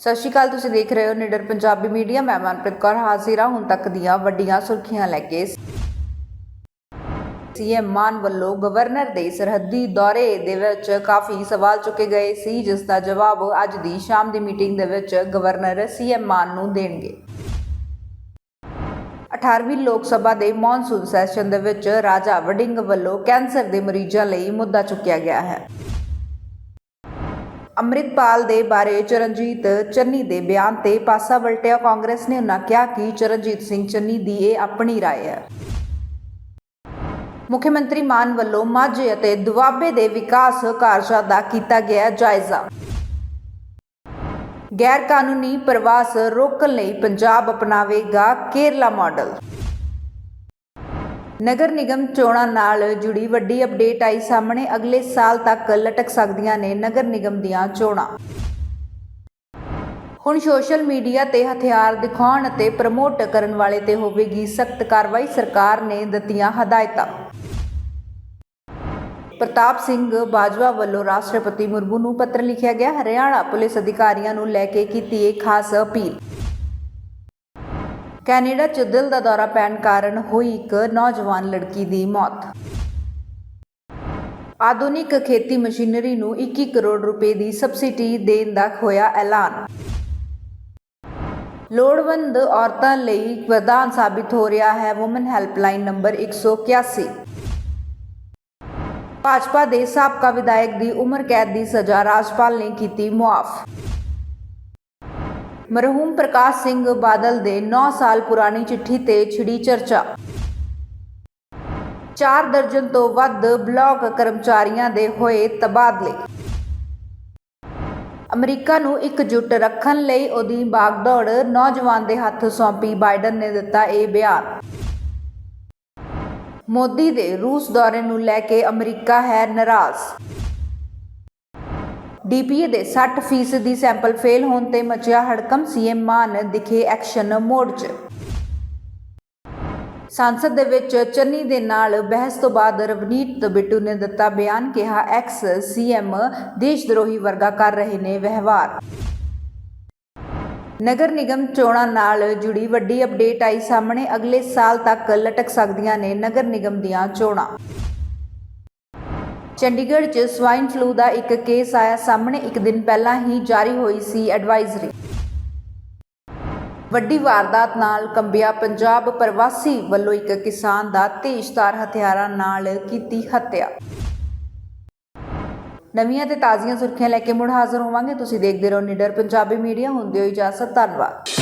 ਸਤਿ ਸ਼੍ਰੀ ਅਕਾਲ, ਤੁਸੀਂ ਦੇਖ ਰਹੇ ਹੋ ਨਿਡਰ ਪੰਜਾਬੀ ਮੀਡੀਆ। ਮੈਂ ਮਨਪ੍ਰੀਤ ਕੌਰ ਹਾਜ਼ਰ ਹਾਂ। ਹੁਣ ਤੱਕ ਦੀਆਂ ਵੱਡੀਆਂ ਸੁਰਖੀਆਂ ਲੈ ਕੇ ਸੀਐਮ ਮਾਨ ਵੱਲੋਂ ਗਵਰਨਰ ਦੇ ਸਰਹੱਦੀ ਦੌਰੇ ਦੇ ਵਿੱਚ ਕਾਫੀ ਸਵਾਲ ਚੁੱਕੇ ਗਏ ਸੀ, ਜਿਸ ਦਾ ਜਵਾਬ ਅੱਜ ਦੀ ਸ਼ਾਮ ਦੀ ਮੀਟਿੰਗ ਦੇ ਵਿੱਚ ਗਵਰਨਰ ਸੀਐਮ ਮਾਨ ਨੂੰ ਦੇਣਗੇ। 18ਵੀਂ ਲੋਕ ਸਭਾ ਦੇ ਮੌਨਸੂਨ ਸੈਸ਼ਨ ਦੇ ਵਿੱਚ ਰਾਜਾ ਵਡਿੰਗ ਵੱਲੋਂ ਕੈਂਸਰ ਦੇ ਮਰੀਜ਼ਾਂ ਲਈ ਮੁੱਦਾ ਚੁੱਕਿਆ ਗਿਆ ਹੈ। ਅੰਮ੍ਰਿਤਪਾਲ ਦੇ ਬਾਰੇ ਚਰਨਜੀਤ ਚੰਨੀ ਦੇ ਬਿਆਨ ਤੇ ਪਾਸਾ ਵਲਟਿਆ ਕਾਂਗਰਸ ਨੇ ਉਹਨਾਂ ਕਿਹਾ ਕਿ ਚਰਨਜੀਤ ਸਿੰਘ ਚੰਨੀ ਦੀ ਇਹ ਆਪਣੀ رائے ਹੈ ਮੁੱਖ ਮੰਤਰੀ ਮਾਨ ਵੱਲੋਂ ਮਾਝੇ ਅਤੇ ਦੁਆਬੇ ਦੇ ਵਿਕਾਸ ਕਾਰਜਾਂ ਦਾ ਕੀਤਾ ਗਿਆ ਜਾਇਜ਼ਾ ਗੈਰ ਕਾਨੂੰਨੀ ਪ੍ਰਵਾਸ ਰੋਕਣ ਲਈ ਪੰਜਾਬ ਅਪਣਾਵੇਗਾ ਕੇਰਲਾ ਮਾਡਲ ਨਗਰ ਨਿਗਮ ਚੋਣਾਂ ਨਾਲ ਜੁੜੀ ਵੱਡੀ ਅਪਡੇਟ ਆਈ ਸਾਹਮਣੇ, ਅਗਲੇ ਸਾਲ ਤੱਕ ਲਟਕ ਸਕਦੀਆਂ ਨੇ ਨਗਰ ਨਿਗਮ ਦੀਆਂ ਚੋਣਾਂ। ਹੁਣ ਸੋਸ਼ਲ ਮੀਡੀਆ ਤੇ ਹਥਿਆਰ ਦਿਖਾਉਣ ਅਤੇ ਪ੍ਰਮੋਟ ਕਰਨ ਵਾਲੇ ਤੇ ਹੋਵੇਗੀ ਸਖਤ ਕਾਰਵਾਈ, ਸਰਕਾਰ ਨੇ ਦਿੱਤੀਆਂ ਹਦਾਇਤਾਂ। ਪ੍ਰਤਾਪ ਸਿੰਘ ਬਾਜਵਾ ਵੱਲੋਂ ਰਾਸ਼ਟਰਪਤੀ ਮੁਰਮੂ ਨੂੰ ਪੱਤਰ ਲਿਖਿਆ ਗਿਆ। ਹਰਿਆਣਾ ਪੁਲਿਸ ਅਧਿਕਾਰੀਆਂ ਨੂੰ ਲੈ ਕੇ ਕੀਤੀ ਇਹ ਖਾਸ ਅਪੀਲ। ਕੈਨੇਡਾ 'ਚ ਦਿਲ ਦਾ ਦੌਰਾ ਪੈਣ ਕਾਰਨ ਹੋਈ ਇੱਕ ਨੌਜਵਾਨ ਲੜਕੀ ਦੀ ਮੌਤ। ਆਧੁਨਿਕ ਖੇਤੀ ਮਸ਼ੀਨਰੀ ਨੂੰ 21 ਕਰੋੜ ਰੁਪਏ ਦੀ ਸਬਸਿਡੀ ਦੇਣ ਦਾ ਹੋਇਆ ਐਲਾਨ। ਲੋੜਵੰਦ ਔਰਤਾਂ ਲਈ ਵਰਦਾਨ ਸਾਬਿਤ ਹੋ ਰਿਹਾ ਹੈ ਔਮਨ ਹੈਲਪਲਾਈਨ ਨੰਬਰ 181 ਭਾਜਪਾ ਦੇ ਸਾਬਕਾ ਵਿਧਾਇਕ ਦੀ ਉਮਰ ਕੈਦ ਦੀ ਸਜ਼ਾ ਰਾਜਪਾਲ ਨੇ ਕੀਤੀ ਮੁਆਫ। ਮਰਹੂਮ ਪ੍ਰਕਾਸ਼ ਸਿੰਘ ਬਾਦਲ ਦੇ 9 ਸਾਲ ਪੁਰਾਣੀ ਚਿੱਠੀ ਤੇ ਛਿੜੀ ਚਰਚਾ। ਚਾਰ ਦਰਜਨ ਤੋਂ ਵੱਧ ਬਲਾਕ ਕਰਮਚਾਰੀਆਂ ਦੇ ਹੋਏ ਤਬਾਦਲੇ। ਅਮਰੀਕਾ ਨੂੰ ਇਕਜੁੱਟ ਰੱਖਣ ਲਈ ਉਹਦੀ ਬਾਗਦੌੜ ਨੌਜਵਾਨ ਦੇ ਹੱਥ ਸੌਂਪੀ ਬਾਈਡਨ ਨੇ ਦਿੱਤਾ ਇਹ ਬਿਆਨ। ਮੋਦੀ ਦੇ ਰੂਸ ਦੌਰੇ ਨੂੰ ਲੈ ਕੇ ਅਮਰੀਕਾ ਹੈ ਨਾਰਾਜ਼। ਡੀਪੀਏ ਦੇ 60 ਫੀਸਦੀ ਸੈਂਪਲ ਫੇਲ ਹੋਣ ਤੇ ਮਚਿਆ ਹੜਕਮ ਸੀਐਮ ਮਾਨ ਦਿਖੇ ਐਕਸ਼ਨ ਮੋਡ 'ਚ। ਸੰਸਦ ਦੇ ਵਿੱਚ ਚੰਨੀ ਦੇ ਨਾਲ ਬਹਿਸ ਤੋਂ ਬਾਅਦ ਰਵਨੀਤ ਬਿੱਟੂ ਨੇ ਦਿੱਤਾ ਬਿਆਨ, ਕਿਹਾ ਐਕਸ ਸੀਐਮ ਦੇਸ਼ ਦਰੋਹੀ ਵਰਗਾ ਕਰ ਰਹੇ ਨੇ ਵਿਵਹਾਰ। ਨਗਰ ਨਿਗਮ ਚੋਣਾਂ ਨਾਲ ਜੁੜੀ ਵੱਡੀ ਅਪਡੇਟ ਆਈ ਸਾਹਮਣੇ, ਅਗਲੇ ਸਾਲ ਤੱਕ ਲਟਕ ਸਕਦੀਆਂ ਨੇ ਨਗਰ ਨਿਗਮ ਦੀਆਂ ਚੋਣਾਂ। ਚੰਡੀਗੜ੍ਹ 'ਚ ਸਵਾਈਨ ਫਲੂ ਦਾ ਇੱਕ ਕੇਸ ਆਇਆ ਸਾਹਮਣੇ। ਇੱਕ ਦਿਨ ਪਹਿਲਾਂ ਹੀ ਜਾਰੀ ਹੋਈ ਸੀ ਐਡਵਾਈਜ਼ਰੀ। ਵੱਡੀ ਵਾਰਦਾਤ ਨਾਲ ਕੰਬਿਆ ਪੰਜਾਬ ਪ੍ਰਵਾਸੀ ਵੱਲੋਂ ਇੱਕ ਕਿਸਾਨ ਦਾ ਤੇਜ਼ਧਾਰ ਹਥਿਆਰਾਂ ਨਾਲ ਕੀਤੀ ਹੱਤਿਆ। ਨਵੀਆਂ ਤੇ ਤਾਜ਼ੀਆਂ ਸੁਰਖੀਆਂ ਲੈ ਕੇ ਮੁੜ ਹਾਜ਼ਰ ਹੋਵਾਂਗੇ। ਤੁਸੀਂ ਦੇਖਦੇ ਰਹੋ ਨਿਡਰ ਪੰਜਾਬੀ ਮੀਡੀਆ। ਹੁੰਦੇ ਹੋ ਇਜਾਜ਼ਤ, ਧੰਨਵਾਦ।